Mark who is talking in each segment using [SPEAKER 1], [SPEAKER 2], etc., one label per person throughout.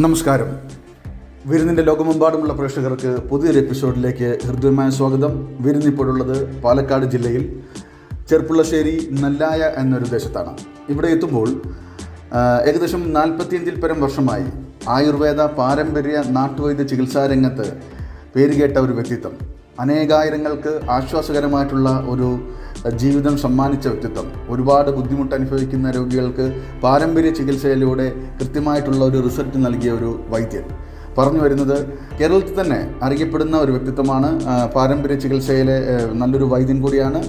[SPEAKER 1] നമസ്കാരം. വിരുന്നിന്റെ ലോകമെമ്പാടുമുള്ള പ്രേക്ഷകർക്ക് പുതിയൊരു എപ്പിസോഡിലേക്ക് ഹൃദ്യമായ സ്വാഗതം. വിരുന്നിപ്പോഴുള്ളത് പാലക്കാട് ജില്ലയിൽ ചെർപ്പുളശ്ശേരി നല്ലായ എന്നൊരു ദേശത്താണ്. ഇവിടെ എത്തുമ്പോൾ ഏകദേശം നാൽപ്പത്തിയഞ്ചിൽ പരം വർഷമായി ആയുർവേദ പാരമ്പര്യ നാട്ടുവൈദ്യ ചികിത്സാ രംഗത്ത് പേരുകേട്ട ഒരു വ്യക്തിത്വം. അനേകായിരങ്ങൾക്ക് ആശ്വാസകരമായിട്ടുള്ള ഒരു ജീവിതം സമ്മാനിച്ച വ്യക്തിത്വം. ഒരുപാട് ബുദ്ധിമുട്ട് അനുഭവിക്കുന്ന രോഗികൾക്ക് പാരമ്പര്യ ചികിത്സയിലൂടെ കൃത്യമായിട്ടുള്ള ഒരു റിസൾട്ട് നൽകിയ ഒരു വൈദ്യൻ. പറഞ്ഞു വരുന്നത് കേരളത്തിൽ തന്നെ അറിയപ്പെടുന്ന ഒരു വ്യക്തിത്വമാണ് പാരമ്പര്യ ചികിത്സയിലെ നല്ലൊരു വൈദ്യൻ കൂടിയാണ്.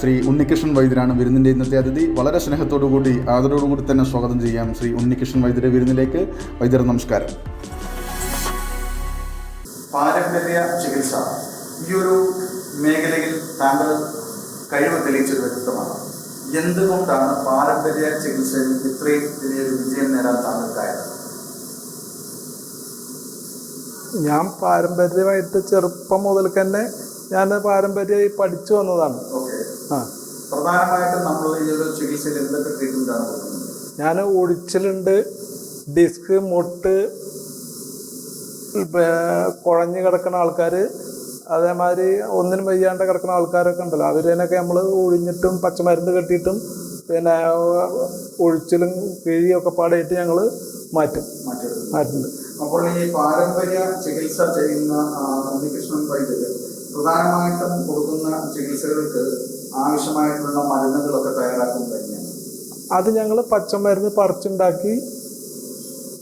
[SPEAKER 1] ശ്രീ ഉണ്ണികൃഷ്ണൻ വൈദ്യരാണ് വിരുന്നിന്റെ ഇന്നത്തെ അതിഥി. വളരെ സ്നേഹത്തോടു കൂടി ആദരവോടുകൂടി തന്നെ സ്വാഗതം ചെയ്യാം ശ്രീ ഉണ്ണികൃഷ്ണൻ വൈദ്യരെ വിരുന്നിലേക്ക്. വൈദ്യർ നമസ്കാരം. പാരമ്പര്യ ചികിത്സ. ഈ ഒരു മേഖലയിൽ താങ്കൾ കഴിവ് തെളിയിച്ചൊരു വ്യക്തിത്വമാണ് എന്തുകൊണ്ടാണ് പാരമ്പര്യ ചികിത്സയിൽ ഇത്രയും വലിയൊരു വിജയം നേടാൻ താങ്കൾക്കായത്?
[SPEAKER 2] ഞാൻ പാരമ്പര്യമായിട്ട് ചെറുപ്പം മുതൽ തന്നെ ഞാൻ പാരമ്പര്യമായി പഠിച്ചു വന്നതാണ്. ആ.
[SPEAKER 1] പ്രധാനമായിട്ടും നമ്മൾ ഈ ഒരു ചികിത്സയിൽ എന്തൊക്കെ ട്രീറ്റ്മെന്റ് ആണ്
[SPEAKER 2] ഞാൻ ഒഴിച്ചിലുണ്ട് ഡിസ്ക് മുട്ട് കുഴഞ്ഞ് കിടക്കുന്ന ആൾക്കാർ അതേമാതിരി ഒന്നിനും വയ്യാണ്ട് കിടക്കുന്ന ആൾക്കാരൊക്കെ ഉണ്ടല്ലോ. അവരതിനൊക്കെ നമ്മൾ ഒഴിഞ്ഞിട്ടും പച്ചമരുന്ന് കെട്ടിയിട്ടും പിന്നെ ഒഴിച്ചിലും കിഴിയൊക്കെ പാടായിട്ട് ഞങ്ങൾ മാറ്റും. മാറ്റുന്നുണ്ട്.
[SPEAKER 1] അപ്പോൾ ഈ പാരമ്പര്യ ചികിത്സ ചെയ്യുന്ന ഉണ്ണികൃഷ്ണൻ വൈദ്യര് പ്രധാനമായിട്ടും കൊടുക്കുന്ന ചികിത്സകൾക്ക് ആവശ്യമായിട്ടുള്ള മരുന്നുകളൊക്കെ തയ്യാറാക്കുന്നത് തന്നെയാണ്.
[SPEAKER 2] അത് ഞങ്ങൾ പച്ചമരുന്ന് പറിച്ചുണ്ടാക്കി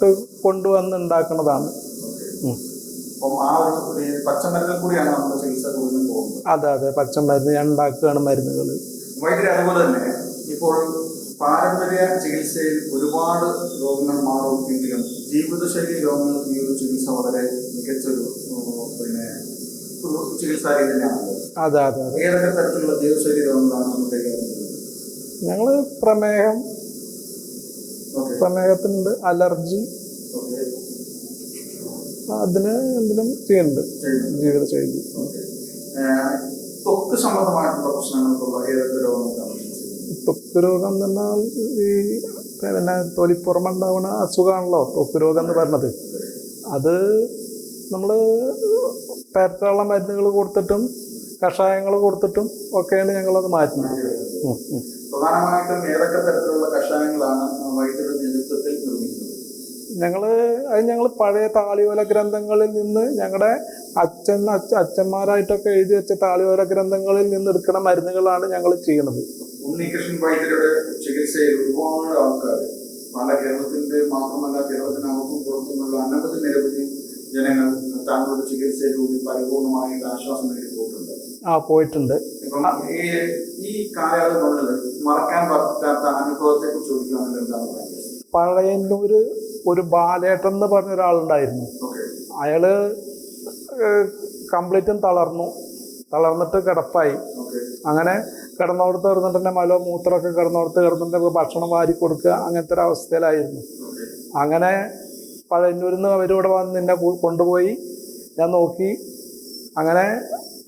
[SPEAKER 2] കൊണ്ടുവന്നുണ്ടാക്കുന്നതാണ്. കൊണ്ടുവന്ന് ഉണ്ടാക്കുന്നതാണ് ഉം.
[SPEAKER 1] അപ്പം ആ ഒരു പച്ചമരുന്നിൽ കൂടിയാണ് നമ്മൾ ചികിത്സ കൂടുതലും പോകുന്നത്.
[SPEAKER 2] അതെ അതെ. പച്ചമരുന്ന് ഞാൻ ഉണ്ടാക്കുകയാണ് മരുന്നുകൾ
[SPEAKER 1] വൈദ്യുതി അതുപോലെ തന്നെ ഇപ്പോൾ പാരമ്പര്യ ചികിത്സയിൽ ഒരുപാട് രോഗങ്ങൾ മാറും എങ്കിലും ജീവിതശൈലി രോഗങ്ങൾ ഈ ഒരു ചികിത്സ വളരെ മികച്ചൊരു പിന്നെ ഒരു ചികിത്സാ രീതി തന്നെയാണല്ലോ
[SPEAKER 2] അതെ അതെ അതെ.
[SPEAKER 1] ഏതൊക്കെ തരത്തിലുള്ള ജീവിതശൈലി രോഗങ്ങളാണ് നമ്മൾ കൈകാര്യം ചെയ്യുന്നത്
[SPEAKER 2] ഞങ്ങൾ പ്രമേഹം പ്രമേഹത്തിനുണ്ട്. അലർജി.
[SPEAKER 1] ഓക്കെ.
[SPEAKER 2] അതിന് എന്തെങ്കിലും ചെയ്യുന്നുണ്ട്
[SPEAKER 1] ചെയ്യുന്നു
[SPEAKER 2] ജീവിതശൈലി
[SPEAKER 1] തൊക്ക് ത്വക്ക് സംബന്ധമായിട്ടുള്ള പ്രശ്നങ്ങൾക്കുള്ള ഏതൊക്കെ രോഗങ്ങൾക്കാണ്
[SPEAKER 2] ത്വക്ക് രോഗം എന്ന് പറഞ്ഞാൽ ഈ പിന്നെ തൊലിപ്പുറമുണ്ടാവുന്ന അസുഖമാണല്ലോ ത്വക്ക് രോഗം എന്ന് പറഞ്ഞത് അത് നമ്മൾ പേരറ്റുള്ള മരുന്നുകൾ കൊടുത്തിട്ടും കഷായങ്ങൾ കൊടുത്തിട്ടും ഒക്കെയാണ് ഞങ്ങളത് മാറ്റുന്നത്.
[SPEAKER 1] പ്രധാനമായിട്ടും ഏതൊക്കെ തരത്തിലുള്ള കഷായങ്ങളാണ് വൈദ്യുതി
[SPEAKER 2] ഞങ്ങൾ അത് ഞങ്ങൾ പഴയ താളിയോല ഗ്രന്ഥങ്ങളിൽ നിന്ന് ഞങ്ങളുടെ അച്ഛൻ അച്ഛ അച്ഛന്മാരായിട്ടൊക്കെ എഴുതി വെച്ച താളിയോല ഗ്രന്ഥങ്ങളിൽ നിന്ന് എടുക്കുന്ന മരുന്നുകളാണ് ഞങ്ങൾ ചെയ്യുന്നത്.
[SPEAKER 1] ഉണ്ണികൃഷ്ണൻ വൈദ്യരുടെ ചികിത്സയിൽ ഒരുപാട് ആൾക്കാർ പല കേരളത്തിന്റെ മാത്രമല്ല കേരളത്തിനകത്തും പുറത്തുമുള്ള അനവധി നിരവധി ജനങ്ങൾ താങ്കളുടെ ചികിത്സയിലൂടെ പരിപൂർണമായിട്ട് ആശ്വാസം നേടി പോയിട്ടുണ്ട്.
[SPEAKER 2] ആ പോയിട്ടുണ്ട്.
[SPEAKER 1] ഈ കാലയളവിനുള്ളിൽ മറക്കാൻ പറ്റാത്ത അനുഭവത്തെ കുറിച്ച് ചോദിക്കുകയാണെങ്കിൽ എന്താണ് പറയുന്നത്
[SPEAKER 2] പഴയന്നൂര് ഒരു ബാലേട്ടൻ എന്ന് പറഞ്ഞ ഒരാളുണ്ടായിരുന്നു. അയാൾ കംപ്ലീറ്റും തളർന്നു. തളർന്നിട്ട് കിടപ്പായി. അങ്ങനെ കിടന്നോടത്ത് കിടന്നിട്ട് മലോ മൂത്രമൊക്കെ കിടന്നോടത്ത് കിടന്നിട്ട് ഭക്ഷണം വാരി കൊടുക്കുക അങ്ങനത്തെ ഒരു അവസ്ഥയിലായിരുന്നു. അങ്ങനെ പഴയന്നൂരിൽ നിന്ന് അവരിവിടെ വന്ന് എന്നെ കൊണ്ടുപോയി. ഞാൻ നോക്കി. അങ്ങനെ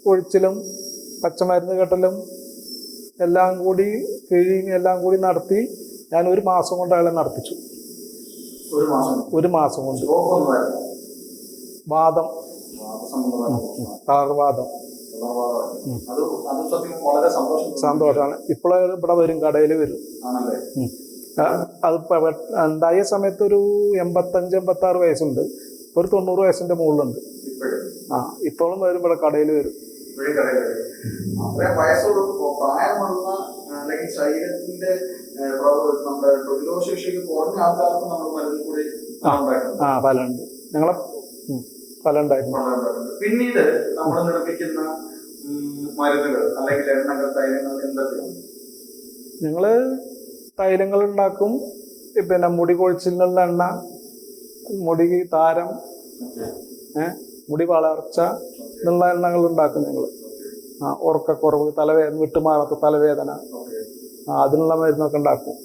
[SPEAKER 2] ഒഴിച്ചിലും പച്ചമരുന്ന് കെട്ടലും എല്ലാം കൂടി കിഴിയും എല്ലാം കൂടി നടത്തി ഞാൻ ഒരു മാസം കൊണ്ട് അയാളെ നടത്തിച്ചു.
[SPEAKER 1] ഒരു മാസം
[SPEAKER 2] കൊണ്ട്. വാദം. തളർവാദം. സന്തോഷമാണ് ഇപ്പോൾ ഇവിടെ വരും കടയിൽ വരും. അത് ഉണ്ടായ സമയത്ത് ഒരു എൺപത്തഞ്ച് എൺപത്തി ആറ് വയസ്സുണ്ട്. ഇപ്പോൾ ഒരു തൊണ്ണൂറ് വയസ്സിന്റെ മുകളിലുണ്ട്. ആ ഇപ്പോഴും വരും ഇവിടെ കടയിൽ വരും.
[SPEAKER 1] പ്രായമുള്ള അല്ലെങ്കിൽ ശരീരത്തിന്റെ നമ്മുടെ പ്രതിരോധശേഷിക്ക് കുറഞ്ഞ ആൾക്കാർക്ക് നമ്മൾ മരുന്നിൽ കൂടി
[SPEAKER 2] ആ ഫലമുണ്ട്. ഞങ്ങളെ ഉം, ഫലം
[SPEAKER 1] പിന്നീട് നമ്മൾ നിർമ്മിക്കുന്ന മരുന്നുകൾ അല്ലെങ്കിൽ എണ്ണകൾ തൈലങ്ങൾ എന്തൊക്കെയാണ്?
[SPEAKER 2] ഞങ്ങൾ തൈലങ്ങൾ ഉണ്ടാക്കും. പിന്നെ മുടി കൊഴിച്ചിലുള്ള എണ്ണ മുടി താരം ഏഹ് മുടി വളർച്ച എന്നുള്ള എണ്ണകൾ ഉണ്ടാക്കും ഞങ്ങൾ ആ ഉറക്കക്കുറവ് തലവേദന വിട്ടുമാറാത്ത തലവേദന. അതിനുള്ള മരുന്നൊക്കെ ഉണ്ടാക്കും.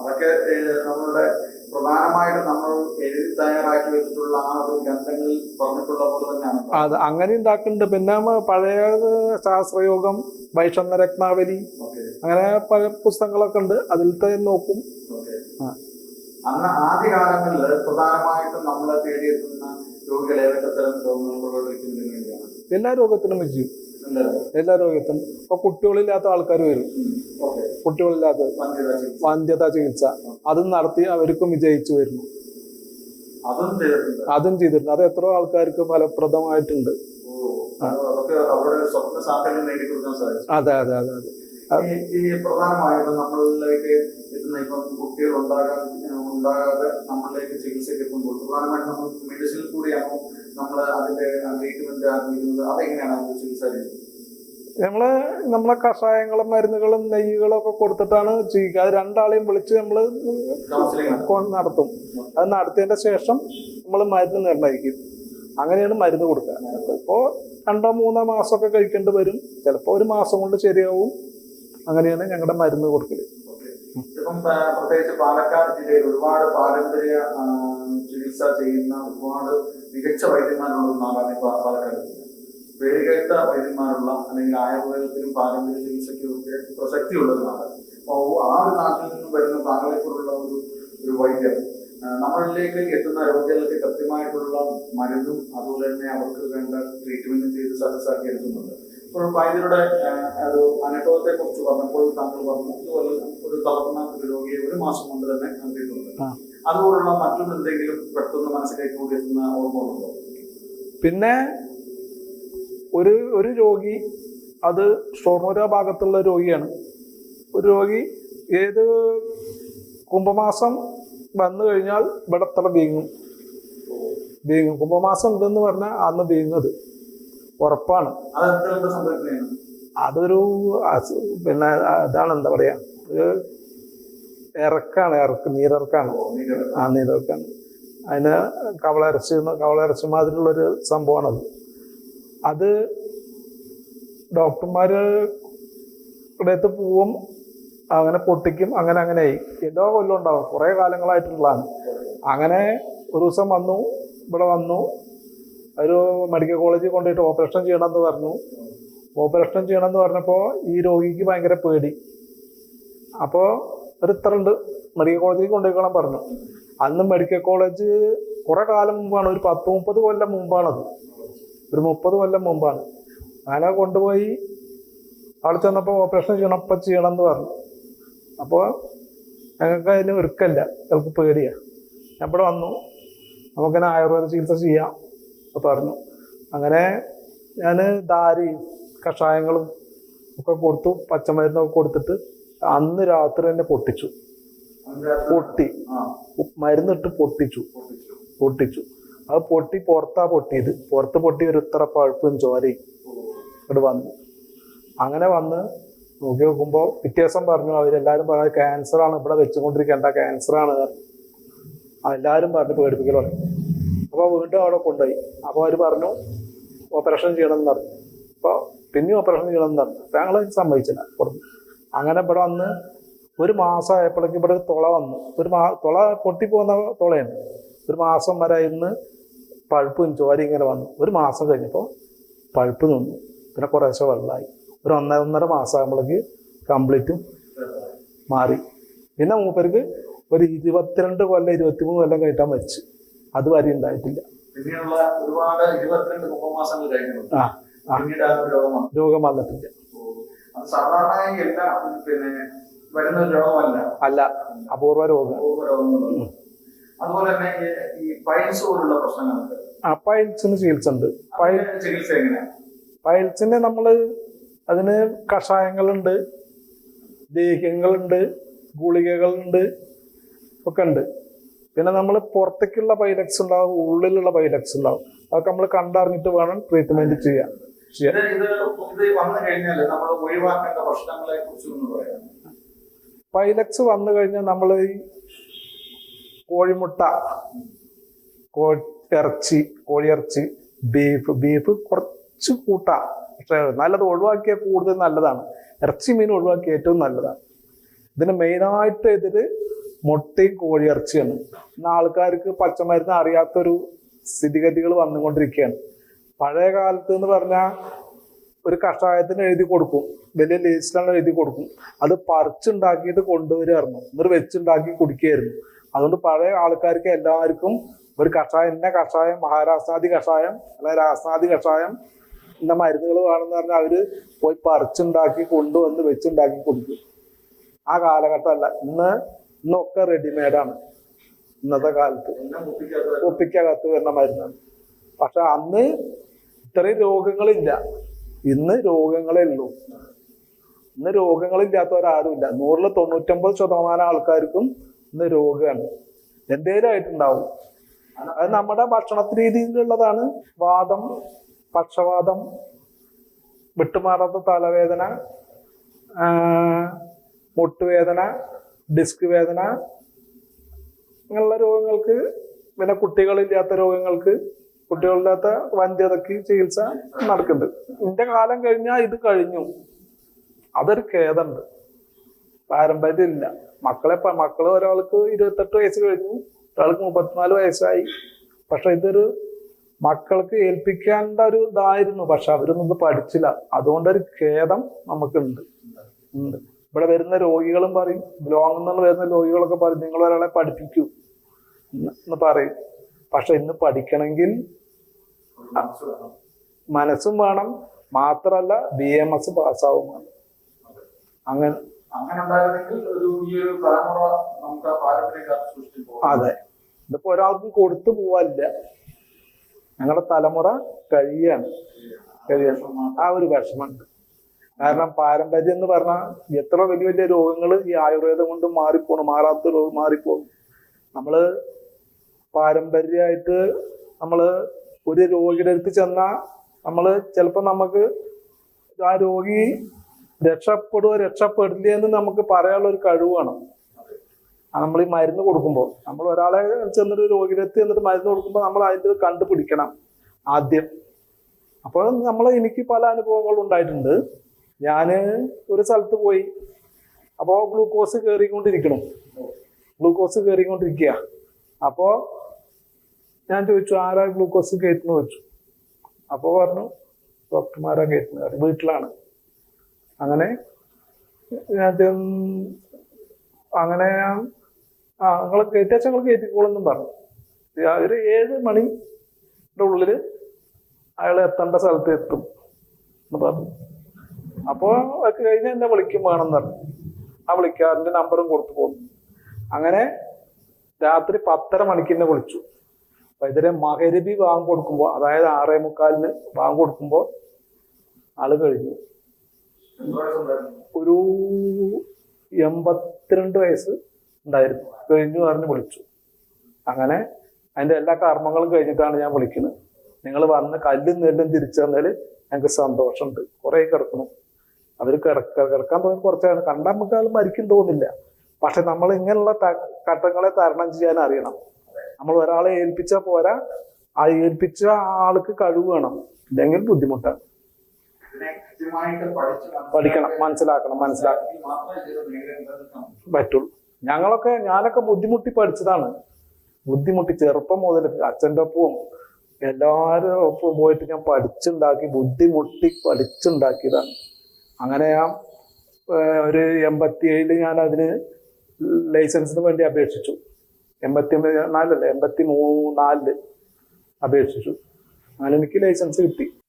[SPEAKER 1] അതൊക്കെ നമ്മളുടെ പ്രധാനമായിട്ടും നമ്മൾ എഴുതി തയ്യാറാക്കി വെച്ചിട്ടുള്ള ആ ഒരു ഗ്രന്ഥങ്ങളിൽ പറഞ്ഞിട്ടുള്ള പോലെ തന്നെയാണ്.
[SPEAKER 2] അത് അങ്ങനെ ഉണ്ടാക്കുന്നുണ്ട്. പിന്നെ പഴയ ശാസ്ത്രയോഗം വൈഷമ്യ രത്നാവലി അങ്ങനെ പല പുസ്തകങ്ങളൊക്കെ ഉണ്ട്. അതിലത്തെ നോക്കും.
[SPEAKER 1] അന്ന് ആദ്യ കാലങ്ങളിൽ പ്രധാനമായിട്ടും നമ്മളെ തേടിയെത്തുന്ന രോഗികൾ ഏതൊക്കെ തരം രോഗങ്ങൾ
[SPEAKER 2] എല്ലാ രോഗത്തിനും വിജയം. എല്ലാ രോഗത്തിനും ഇപ്പൊ കുട്ടികളില്ലാത്ത ആൾക്കാർ വരും. കുട്ടികളില്ലാത്ത
[SPEAKER 1] വന്ധ്യത ചികിത്സ.
[SPEAKER 2] അതും നടത്തി അവർക്കും വിജയിച്ചു വരുന്നു.
[SPEAKER 1] അതും ചെയ്തിട്ടുണ്ട്.
[SPEAKER 2] അതും എത്രയോ ആൾക്കാർക്ക് ഫലപ്രദമായിട്ടുണ്ട്.
[SPEAKER 1] അതെ
[SPEAKER 2] അതെ അതെ അതെ.
[SPEAKER 1] ഈ പ്രധാനമായിട്ടും നമ്മളിലേക്ക് എത്തുന്ന ഇപ്പം കുട്ടികൾ ഉണ്ടാകാൻ ഉണ്ടാകാതെ നമ്മളിലേക്ക് ചികിത്സയ്ക്ക് എത്തുമ്പോൾ പ്രധാനമായിട്ടും നമ്മൾ മെഡിസിനിൽ കൂടിയാണോ നമ്മൾ അതിന്റെ ട്രീറ്റ്മെന്റ് ആരംഭിക്കുന്നത്? അതെങ്ങനെയാണ് ചികിത്സ? നമ്മൾ
[SPEAKER 2] നമ്മളെ കഷായങ്ങളും മരുന്നുകളും നെയ്യുകളും ഒക്കെ കൊടുത്തിട്ടാണ് ചെയ്യുക അത് രണ്ടാളെയും വിളിച്ച് നമ്മൾ
[SPEAKER 1] കൗൺസിലിംഗ്
[SPEAKER 2] നടത്തും. അത് നടത്തിയതിന്റെ ശേഷം നമ്മൾ മരുന്ന് നിർണയിക്കും. അങ്ങനെയാണ് മരുന്ന് കൊടുക്കുക. ഇപ്പോൾ രണ്ടോ മൂന്നോ മാസമൊക്കെ കഴിക്കേണ്ടി വരും. ചിലപ്പോൾ ഒരു മാസം കൊണ്ട് ശരിയാവും. അങ്ങനെയാണ് ഞങ്ങളുടെ മരുന്ന്
[SPEAKER 1] കൊടുക്കൽ. ഇപ്പം പ്രത്യേകിച്ച് പാലക്കാട് ജില്ലയിൽ ഒരുപാട് പാരമ്പര്യ ചികിത്സ ചെയ്യുന്ന ഒരുപാട് മികച്ച വൈദ്യന്മാരുള്ള നാടാണ് പാലക്കാട് ജില്ല. വൈദ്യന്മാരുള്ള അല്ലെങ്കിൽ ആയുർവേദത്തിനും പാരമ്പര്യ ചികിത്സയ്ക്കും ഒക്കെ പ്രസക്തിയുള്ള ഒരു നാടാണ് അപ്പോൾ ആ ഒരു നാട്ടിൽ നിന്നും വരുന്ന താങ്കളെപ്പോലുള്ള ഒരു ഒരു വൈദ്യർ ആ, നമ്മളിലേക്ക് എത്തുന്ന രോഗികൾക്ക് കൃത്യമായിട്ടുള്ള മരുന്നും അതുപോലെ തന്നെ അവർക്ക് വേണ്ട ട്രീറ്റ്മെന്റ് ചെയ്ത് സക്സസ്സാക്കി എടുക്കുന്നുണ്ട്. ഇപ്പോൾ വൈദ്യരുടെ ഒരു അനുഭവത്തെ കുറിച്ച് പറഞ്ഞപ്പോൾ താങ്കൾ പറഞ്ഞു ഇതുപോലെ ഒരു തളർന്ന ഒരു രോഗിയെ ഒരു മാസം കൊണ്ട് തന്നെ കണ്ടിട്ടുണ്ട്. അതുപോലുള്ള മറ്റൊന്നെന്തെങ്കിലും പെട്ടെന്ന് മനസ്സിലേക്ക് കൂടി എത്തുന്ന ഓർമ്മകളുണ്ടോ?
[SPEAKER 2] പിന്നെ ഒരു ഒരു രോഗി അത് ഷൊർണൂര ഭാഗത്തുള്ള രോഗിയാണ്. ഒരു രോഗി ഏത് കുംഭമാസം വന്നു കഴിഞ്ഞാൽ ഇവിടെ അത്ര വീങ്ങും. വീങ്ങും. കുംഭമാസം ഉണ്ടെന്ന് പറഞ്ഞാൽ അന്ന് വീങ്ങത് ഉറപ്പാണ്. അതൊരു പിന്നെ അതാണ് എന്താ പറയാ? ഒരു ഇറക്കാണ് ഇറക്ക് നീരിറക്കാണ്. ആ നീരിറക്കാണ്. അതിന് കവളരച്ച് കവളരച്ച് മാതിരിയുള്ളൊരു സംഭവമാണത്. അത് ഡോക്ടർമാര് അടുത്ത് പോവും അങ്ങനെ പൊട്ടിക്കും അങ്ങനെ അങ്ങനെയായി എല്ലാ കൊല്ലം ഉണ്ടാവും. കുറേ കാലങ്ങളായിട്ടുള്ളതാണ്. അങ്ങനെ ഒരു ദിവസം വന്നു ഇവിടെ വന്നു. ഒരു മെഡിക്കൽ കോളേജിൽ കൊണ്ടുപോയിട്ട് ഓപ്പറേഷൻ ചെയ്യണമെന്ന് പറഞ്ഞു. ഓപ്പറേഷൻ ചെയ്യണമെന്ന് പറഞ്ഞപ്പോൾ ഈ രോഗിക്ക് ഭയങ്കര പേടി. അപ്പോൾ ഒരു ഇത്ര ഉണ്ട്. മെഡിക്കൽ കോളേജിൽ കൊണ്ടുപോയിക്കോളാൻ പറഞ്ഞു. അന്ന് മെഡിക്കൽ കോളേജ് കുറേ കാലം മുമ്പാണ്. ഒരു പത്ത് മുപ്പത് കൊല്ലം മുമ്പാണത്. ഒരു മുപ്പത് കൊല്ലം മുമ്പാണ്. ആന കൊണ്ടുപോയി അവിടെ ചെന്നപ്പോൾ ഓപ്പറേഷൻ ചെയ്യണം ഇപ്പം ചെയ്യണം എന്ന് പറഞ്ഞു. അപ്പോൾ ഞങ്ങൾക്ക് അതിന് ഒരുക്കല്ല ഞങ്ങൾക്ക് പേടിയാണ് ഞാൻ ഇവിടെ വന്നു. നമുക്കിങ്ങനെ ആയുർവേദ ചികിത്സ ചെയ്യാം എന്ന് പറഞ്ഞു. അങ്ങനെ ഞാൻ ധാരയും കഷായങ്ങളും ഒക്കെ കൊടുത്തു. പച്ചമരുന്നൊക്കെ കൊടുത്തിട്ട് അന്ന് രാത്രി തന്നെ പൊട്ടിച്ചു. പൊട്ടി. മരുന്നിട്ട് പൊട്ടിച്ചു.
[SPEAKER 1] പൊട്ടിച്ചു.
[SPEAKER 2] അത് പൊട്ടി പുറത്താ പൊട്ടിയത്. പുറത്ത് പൊട്ടി ഒരു ഇത്ര പഴുപ്പും ചോരയും ഇവിടെ വന്നു. അങ്ങനെ വന്ന് നോക്കി നോക്കുമ്പോൾ വ്യത്യാസം പറഞ്ഞു അവരെല്ലാവരും പറഞ്ഞു ക്യാൻസർ ആണ്. ഇവിടെ വെച്ചുകൊണ്ടിരിക്കേണ്ട. ആ, എല്ലാവരും പറഞ്ഞു. പേടിപ്പിക്കൽ അപ്പോൾ വീണ്ടും അവിടെ കൊണ്ടുപോയി. അപ്പോൾ അവർ പറഞ്ഞു ഓപ്പറേഷൻ ചെയ്യണം എന്ന് പറഞ്ഞു. അപ്പോൾ പിന്നെയും ഓപ്പറേഷൻ ചെയ്യണം എന്ന് പറഞ്ഞു. അപ്പോൾ ഞങ്ങൾ സമ്മതിച്ചില്ല. പുറത്ത്. അങ്ങനെ ഇവിടെ വന്ന് ഒരു മാസം ആയപ്പോഴേക്ക് ഇവിടെ തുള വന്നു. ഒരു മാ തുള പൊട്ടിപ്പോകുന്ന തുളയാണ് ഒരു മാസം വരെ ഇന്ന് പഴുപ്പും ചോരയും ഇങ്ങനെ വന്നു. ഒരു മാസം കഴിഞ്ഞപ്പോൾ പഴുപ്പ് നിന്നു. പിന്നെ കുറേശ്ശെ വെള്ളമായി ഒരു ഒന്നര ഒന്നര മാസം ആകുമ്പോഴേക്ക് കംപ്ലീറ്റും മാറി. പിന്നെ മൂപ്പർക്ക് ഒരു ഇരുപത്തിരണ്ട് കൊല്ലം ഇരുപത്തിമൂന്ന് കൊല്ലം കഴിട്ടാൻ മരിച്ചു. അത് വരെ ഉണ്ടായിട്ടില്ല ആ
[SPEAKER 1] രോഗം വന്നു
[SPEAKER 2] വന്നിട്ടില്ല. അല്ല അപൂർവ രോഗം.
[SPEAKER 1] അതുപോലെ തന്നെ ഈ- പൈൽസ് പോലുള്ള പ്രശ്നങ്ങൾക്ക്
[SPEAKER 2] ആ പൈൽസിന് ചികിത്സ ഉണ്ട്
[SPEAKER 1] ചികിത്സ എങ്ങനെയാണ്
[SPEAKER 2] പൈൽസിന് നമ്മൾ അതിന് കഷായങ്ങളുണ്ട് ദേഹ്യങ്ങളുണ്ട് ഗുളികകളുണ്ട് ഒക്കെ ഉണ്ട്. പിന്നെ നമ്മൾ പുറത്തേക്കുള്ള പൈലക്സ് ഉണ്ടാവും ഉള്ളിലുള്ള പൈലക്സ് ഉണ്ടാവും. അതൊക്കെ നമ്മൾ കണ്ടറിഞ്ഞിട്ട് വേണം ട്രീറ്റ്മെന്റ് ചെയ്യാൻ. പൈലക്സ് വന്നു കഴിഞ്ഞാൽ നമ്മൾ ഈ കോഴിമുട്ട കോ ഇറച്ചി കോഴിയിറച്ചി ബീഫ് ബീഫ് കുറച്ച് കൂട്ടാം. പക്ഷെ നല്ലത് ഒഴിവാക്കിയാൽ കൂടുതൽ നല്ലതാണ്. ഇറച്ചി മീൻ ഒഴിവാക്കിയ ഏറ്റവും നല്ലതാണ്. ഇതിന് മെയിനായിട്ട് എതിര് മുട്ടയും കോഴിയിറച്ചിയാണ് ഇന്ന് ആൾക്കാർക്ക് പച്ചമരുന്ന് അറിയാത്തൊരു സ്ഥിതിഗതികൾ വന്നുകൊണ്ടിരിക്കുകയാണ്. പഴയ കാലത്ത് എന്ന് പറഞ്ഞാൽ ഒരു കഷായത്തിന് എഴുതി കൊടുക്കും. വലിയ ലിസ്റ്റാണ് എഴുതി കൊടുക്കും. അത് പറിച്ചുണ്ടാക്കിയിട്ട് കൊണ്ടുവരുമായിരുന്നു എന്നിട്ട് വെച്ചുണ്ടാക്കി കുടിക്കുകയായിരുന്നു. അതുകൊണ്ട് പഴയ ആൾക്കാർക്ക് എല്ലാവർക്കും ഒരു കഷായം ഇന്ന കഷായം മഹാരാഷ്ട്രാദി കഷായം അല്ലെങ്കിൽ രാഷ്ട്രാദി കഷായം എന്ന മരുന്നുകൾ വേണമെന്ന് പറഞ്ഞാൽ അവർ പോയി പറിച്ചുണ്ടാക്കി കൊണ്ടുവന്ന് വെച്ചുണ്ടാക്കി കുടിക്കും. ആ കാലഘട്ടമല്ല. ഇന്ന് ഇന്നൊക്കെ റെഡിമെയ്ഡാണ്. ഇന്നത്തെ കാലത്ത്. കുപ്പിക്കകത്ത് വരുന്ന മരുന്നാണ്. പക്ഷെ അന്ന് ഇത്രയും രോഗങ്ങളില്ല. ഇന്ന് രോഗങ്ങളേ ഉള്ളൂ. ഇന്ന് രോഗങ്ങളില്ലാത്തവരാരുമില്ല. നൂറിൽ തൊണ്ണൂറ്റൊമ്പത് ശതമാനം ആൾക്കാർക്കും ഇന്ന് രോഗമാണ് എന്തേലും ആയിട്ടുണ്ടാവും അത് നമ്മുടെ ഭക്ഷണ രീതിയിലുള്ളതാണ് വാദം പക്ഷവാദം വിട്ടുമാറാത്ത തലവേദന മുട്ടുവേദന ഡിസ്ക് വേദന അങ്ങനെയുള്ള രോഗങ്ങൾക്ക് പിന്നെ കുട്ടികളില്ലാത്ത രോഗങ്ങൾക്ക് കുട്ടികളില്ലാത്ത വന്ധ്യതയ്ക്ക് ചികിത്സ നടക്കുന്നുണ്ട്. ഇതിന്റെ കാലം കഴിഞ്ഞാൽ ഇത് കഴിഞ്ഞു. അതൊരു ഖേദമുണ്ട്. പാരമ്പര്യം ഇല്ല മക്കളെ മക്കൾ ഒരാൾക്ക് ഇരുപത്തെട്ട് വയസ്സ് കഴിഞ്ഞു ഒരാൾക്ക് മുപ്പത്തിനാല് വയസ്സായി. പക്ഷെ ഇതൊരു മക്കൾക്ക് ഏൽപ്പിക്കേണ്ട ഒരു ഇതായിരുന്നു. പക്ഷെ അവരൊന്നും ഇത് പഠിച്ചില്ല. അതുകൊണ്ടൊരു ഖേദം നമുക്കുണ്ട്. ഉണ്ട്. ഇവിടെ വരുന്ന രോഗികളും പറയും ലോങ്ങിൽ നിന്ന് വരുന്ന രോഗികളൊക്കെ പറയും നിങ്ങൾ ഒരാളെ പഠിപ്പിക്കൂ എന്ന് പറയും. പക്ഷെ ഇന്ന് പഠിക്കണമെങ്കിൽ മനസ്സും വേണം. മാത്രല്ല ബി എം എസ് പാസ്സാവും അങ്ങനെ
[SPEAKER 1] ഒരു ഈ ഒരു
[SPEAKER 2] അതെ. ഇതിപ്പോ ഒരാൾക്കും കൊടുത്തു പോവാനില്ല. ഞങ്ങളുടെ തലമുറ കഴിയാണ്. കഴിയാണ്. ആ ഒരു വിഷമമുണ്ട് കാരണം പാരമ്പര്യം എന്ന് പറഞ്ഞാൽ എത്ര വലിയ വലിയ രോഗങ്ങൾ ഈ ആയുർവേദം കൊണ്ട് മാറിപ്പോണു മാറാത്ത രോഗം മാറിപ്പോണു. നമ്മൾ പാരമ്പര്യമായിട്ട് നമ്മൾ ഒരു രോഗിയുടെ അടുത്ത് ചെന്നാൽ നമ്മൾ ചിലപ്പോ നമുക്ക് ആ രോഗി രക്ഷപ്പെടുവോ രക്ഷപ്പെടില്ല എന്ന് നമുക്ക് പറയാനുള്ള ഒരു കഴിവാണ്. നമ്മൾ ഈ മരുന്ന് കൊടുക്കുമ്പോൾ നമ്മൾ ഒരാളെ ചെന്നിട്ട് രോഗിയിലെത്തി എന്നിട്ട് മരുന്ന് കൊടുക്കുമ്പോൾ നമ്മൾ അതിന്റെ കണ്ടുപിടിക്കണം ആദ്യം. അപ്പോൾ നമ്മൾ എനിക്ക് പല അനുഭവങ്ങളും ഉണ്ടായിട്ടുണ്ട്. ഞാൻ ഒരു സ്ഥലത്ത് പോയി. അപ്പോൾ ഗ്ലൂക്കോസ് കയറിക്കൊണ്ടിരിക്കണം ഗ്ലൂക്കോസ് കയറിക്കൊണ്ടിരിക്കുക അപ്പോൾ ഞാൻ ചോദിച്ചു ആരാ ഗ്ലൂക്കോസ് കയറ്റുന്നു വെച്ചു അപ്പോൾ പറഞ്ഞു ഡോക്ടർമാരാ കയറ്റുന്നത് വീട്ടിലാണ്. അങ്ങനെ അങ്ങനെ ആ നിങ്ങൾ കയറ്റാച്ച നിങ്ങൾ കയറ്റിക്കോളെന്നും പറഞ്ഞു. ഒരു ഏഴ് മണിയുടെ ഉള്ളിൽ അയാൾ എത്തേണ്ട സ്ഥലത്ത് എത്തും എന്ന് പറഞ്ഞു. അപ്പോൾ അത് കഴിഞ്ഞ് എന്നെ വിളിക്കും വേണമെന്ന് പറഞ്ഞു. ആ വിളിക്കാറിന്റെ നമ്പറും കൊടുത്തു പോന്നു. അങ്ങനെ രാത്രി പത്തര മണിക്ക് എന്നെ വിളിച്ചു. ഇതിലെ മകരബി വാങ്ങി കൊടുക്കുമ്പോൾ അതായത് ആറേ മുക്കാലിന് വാങ്ങി കൊടുക്കുമ്പോൾ ആൾ കഴിഞ്ഞു. ഒരു എൺപത്തിരണ്ട് വയസ്സ് ഉണ്ടായിരുന്നു. കഴിഞ്ഞു പറഞ്ഞ് വിളിച്ചു. അങ്ങനെ അതിന്റെ എല്ലാ കർമ്മങ്ങളും കഴിഞ്ഞിട്ടാണ് ഞാൻ വിളിക്കുന്നത്. നിങ്ങൾ വന്ന് കല്ലും നെല്ലും തിരിച്ചു തന്നാൽ ഞങ്ങൾക്ക് സന്തോഷമുണ്ട്. കുറെ കിടക്കണം അവർ കിടക്ക കിടക്കാൻ തോന്നി കുറച്ചാണ്. കണ്ടാൽ നമുക്ക് ആൾ മരിക്കും തോന്നില്ല. പക്ഷെ നമ്മൾ ഇങ്ങനെയുള്ള ഘട്ടങ്ങളെ തരണം ചെയ്യാൻ അറിയണം. നമ്മൾ ഒരാളെ ഏൽപ്പിച്ചാൽ പോരാ. ആ ഏൽപ്പിച്ച ആൾക്ക് കഴിവ് വേണം. ഇല്ലെങ്കിൽ ബുദ്ധിമുട്ടാണ്. പഠിക്കണം മനസ്സിലാക്കണം മനസ്സിലാക്കണം. പറ്റുള്ളൂ. ഞങ്ങളൊക്കെ ഞാനൊക്കെ ബുദ്ധിമുട്ടി പഠിച്ചതാണ്. ബുദ്ധിമുട്ടി ചെറുപ്പം മുതൽ അച്ഛന്റെ ഒപ്പവും എല്ലാവരും ഒപ്പം പോയിട്ട് ഞാൻ പഠിച്ചുണ്ടാക്കി ബുദ്ധിമുട്ടി പഠിച്ചുണ്ടാക്കിയതാണ്. അങ്ങനെ ഞാൻ ഒരു എൺപത്തി ഏഴിൽ ഞാൻ അതിന് ലൈസൻസിന് വേണ്ടി അപേക്ഷിച്ചു. എൺപത്തി നാലല്ല? എൺപത്തി മൂന്നാലിൽ അപേക്ഷിച്ചു. അങ്ങനെ എനിക്ക് ലൈസൻസ് കിട്ടി.